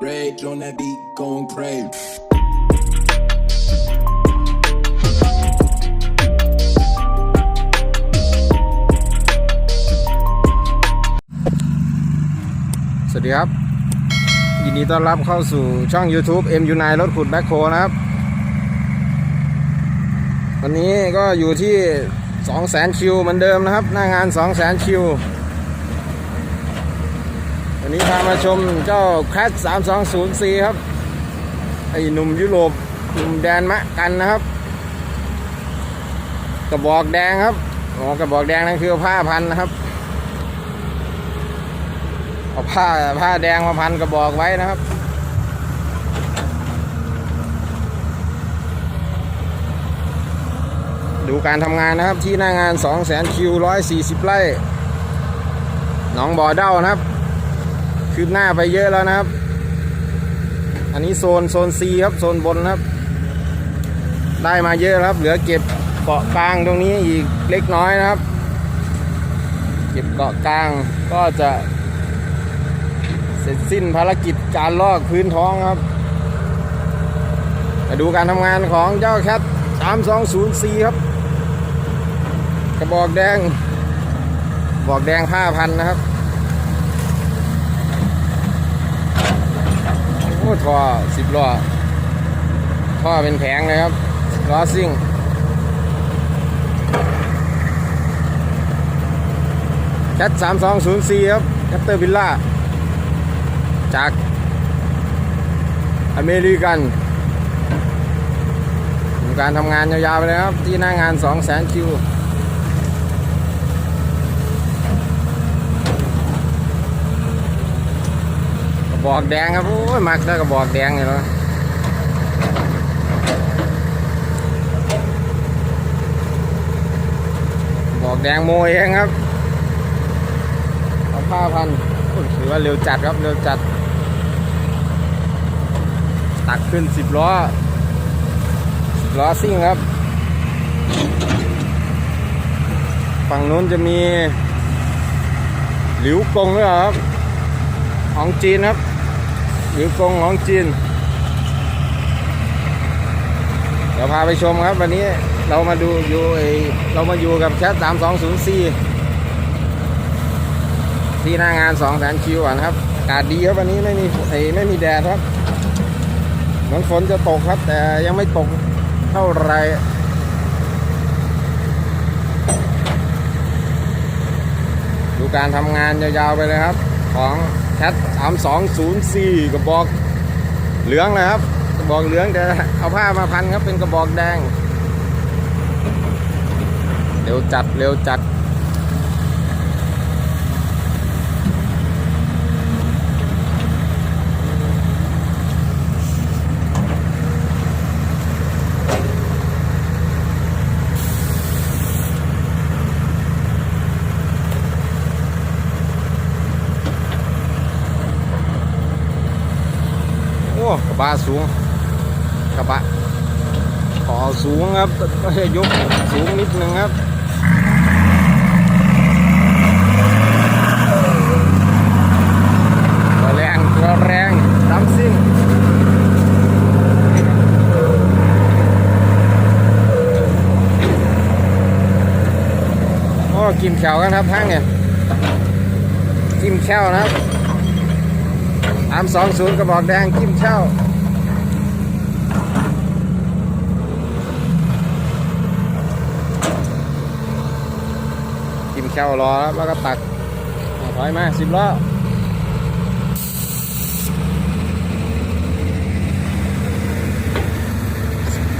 Rage on that beat, gon' pray. สวัสดีครับ ยินดีต้อนรับเข้าสู่ช่อง YouTube MU9 รถขุดแบ็คโคนะครับ วันนี้ก็อยู่ที่ 200,000 คิวเหมือนเดิมนะครับ หน้างาน 200,000 คิว วันนี้พามาชมเจ้า Crash 320C ครับ ไอ้หนุ่มยุโรปหนุ่มแดนมะกันนะครับ กระบอกแดงครับอ๋อกระบอกแดงนั่นคือผ้าพันนะครับ เอาผ้าผ้าแดงมาพันกระบอกไว้นะครับดูการทำงานนะครับที่หน้างาน 2 0 0 0 0คิว140 ไร่หนองบ่อเด้านะครับ คืบหน้าไปเยอะแล้วนะครับ อันนี้โซนโซน C ครับโซนบนครับ ได้มาเยอะครับ เหลือเก็บเกาะกลางตรงนี้อีกเล็กน้อยนะครับ เก็บเกาะกลางก็จะเสร็จสิ้นภารกิจการลอกพื้นท้องครับมาดูการทำงานของเจ้าแคท 320C ครับ กระบอกแดง บอกแดงผ้าพันนะครับ อ้ท่อสิบล้อท่อเป็นแผงเลยครับล้อซิ่งแคท 320C ครับแคตเตอร์วิลล่า จาก อเมริกันการทำงานยาวๆไปเลยครับ ที่หน้างาน2 0 0 0 0 0คิวกระ บอกแดงครับโอ้ยมักได้กระบอกแดงอยู่แล้วกระบอกแดงโมยเองครับเอาผ้าพันถือว่าเร็วจัดครับเร็วจัด ตักขึ้นสิบล้อสิบล้อซิ่งครับ ฝั่งนู้นจะมีหลิวกงด้วยครับของจีนครับ หลิวกงของจีน เดี๋ยวพาไปชมครับ วันนี้เรามาดูอยู่เรามาอยู่กับแคท320 c ที่หน้างาน2 0 0 0 0คิวอะนครับอากาศดีครับวันนี้ไม่มีไอไม่มีแดดครับเหมือนฝนจะตกครับ แต่ยังไม่ตกเท่าไรดูการทำงานยาวๆไปเลยครับ ของ แคท320กระบอกเหลืองนะครับ กระบอกเหลืองแต่เอาผ้ามาพันครับเป็นกระบอกแดง เร็วจัดเร็วจัด บะสูงกระบะขอสูงครับก็ให้ยกสูงนิดนึงครับแรงตัวแรงดำซิ่งโอ้กินแขวกันครับทั้งเนี่ยกินแควนะครับ สามสองศูนย์กระบอกแดงจิ้มเช่าจิ้มเช่ารอแล้วก็ตักถอยมาสิบล้อ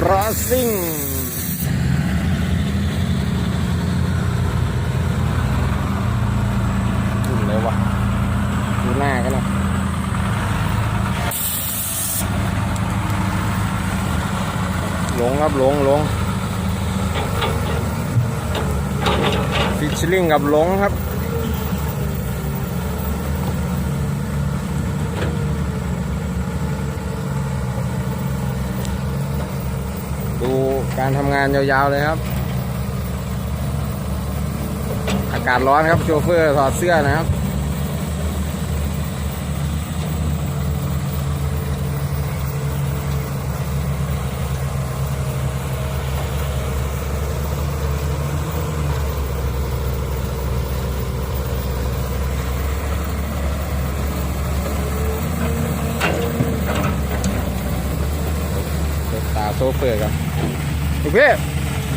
รอซิ่งดูเลยวะดูหน้ากันนะ หลงครับหลงหลงฟิชชิลิงกับหลงครับดูการทำงานยาวๆเลยครับ อากาศร้อนครับโชเฟอร์ถอดเสื้อนะครับ โซเฟอร์กันโอเค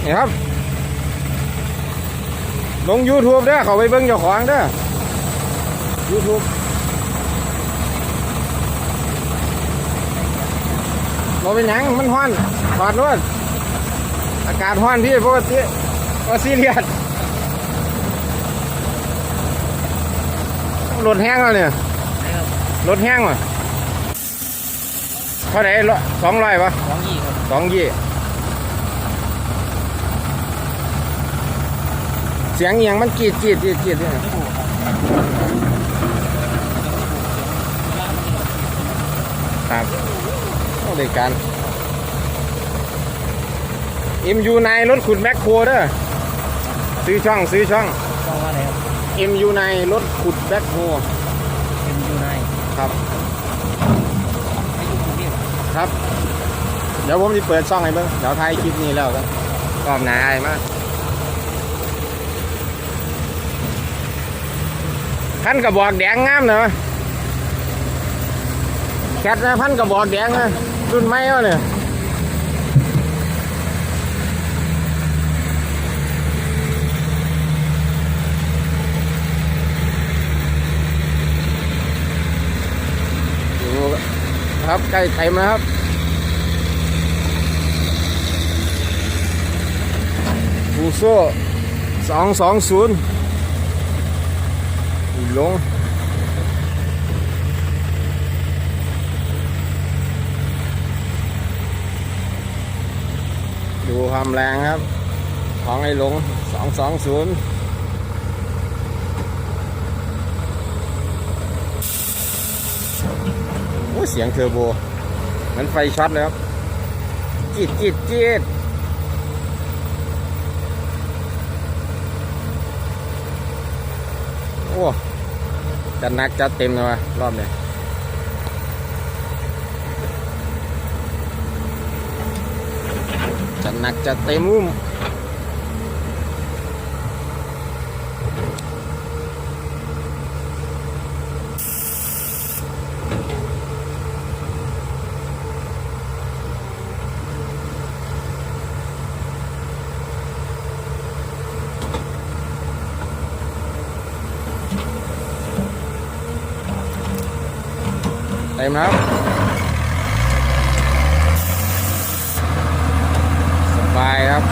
นี่ครับ ลง YouTube เด้อเขาไปเบิ่งเจ้าของเด้อ YouTube เราเป็นหยังมันฮ้อนถอดรถอากาศฮ้อนพี่ปกติก็ซีเรียสรถแห้งแล้วเนี่ยรถแห้งว่ะ เท่าไหร่สองร้อยปะสองยี่ครับสองยี่เสียงอหย่างมันกรีดกรีดกรีดกรีดเนี่ยไม่ถูกครับครับต้องได้การเอ็มยูในรถขุดแมคโครเด้อซื้อช่องซื้อช่องต้องว่าอะไรครับเอ็มยูในรถขุดแมคโครเป็นยูไนครับ ไม่อยู่กรุงเทพ ครับ เดี๋ยวผมจะเปิดช่องให้เบิ่งเดี๋ยวท้ายคลิปนี้แล้วกันกรอบหนาไอ้มากพันกระบอกแดงงามเนอะแคทนะพันกระบอกแดงนะรุ่นไม่เอาเนี่ยดู ครับใกล้เต็มแล้วครับฟูโซ่สองสองศูนย์ลงดูความแรงครับ ของไอ้หลงสองสองศูนย์โอ้ย เสียงเทอร์โบมันไฟช็อตเลยครับจีดจีดจีดโอ้จัดนักจัดเต็มเลยวะรอบเนี้ยจัดหนักจัดเต็มอุ้ม มแล้วสบายครับ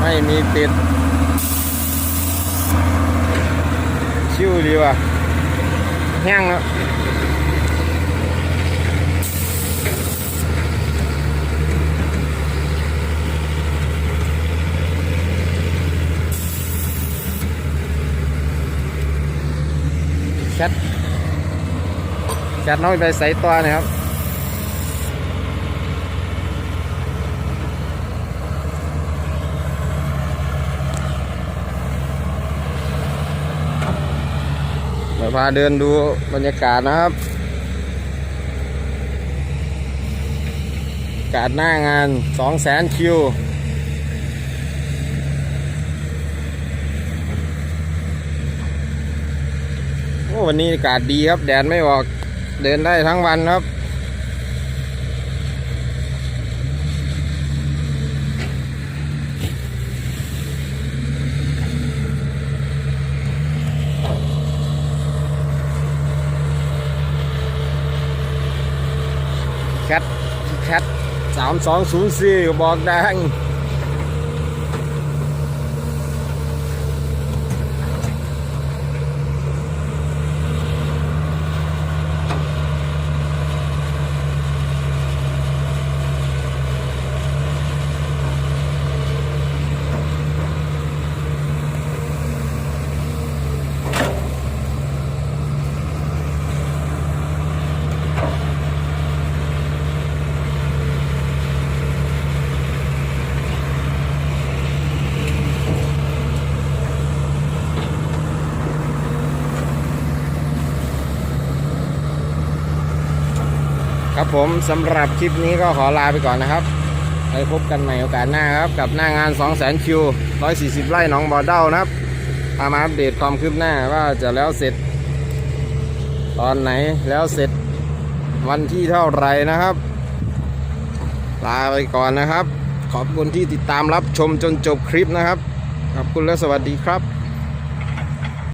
ไม่มีติด ชิวดีว่ะแห้งแล้วแคท จัดน้อยไปใส่ตัวนะครับเราพาเดินดูบรรยากาศนะครับ กาศหน้างาน2 0 0แสนคิวโอ้วันนี้อากาศดีครับ แดดไม่ออก เดินได้ทั้งวันครับ แคทแคทสามสองศูนย์สี่บอกแดง ครับผมสำหรับคลิปนี้ก็ขอลาไปก่อนนะครับไว้พบกันใหม่โอกาสหน้าครับ กับหน้างาน 2 0 0 0 0 0คิว140 ไร่หนองบ่อเด้านะครับพามาอัปเดตความคืบหน้าว่าจะแล้วเสร็จ ตอนไหนแล้วเสร็จวันที่เท่าไหรนะครับ ลาไปก่อนนะครับ ขอบคุณที่ติดตามรับชมจนจบคลิปนะครับ ขอบคุณและสวัสดีครับ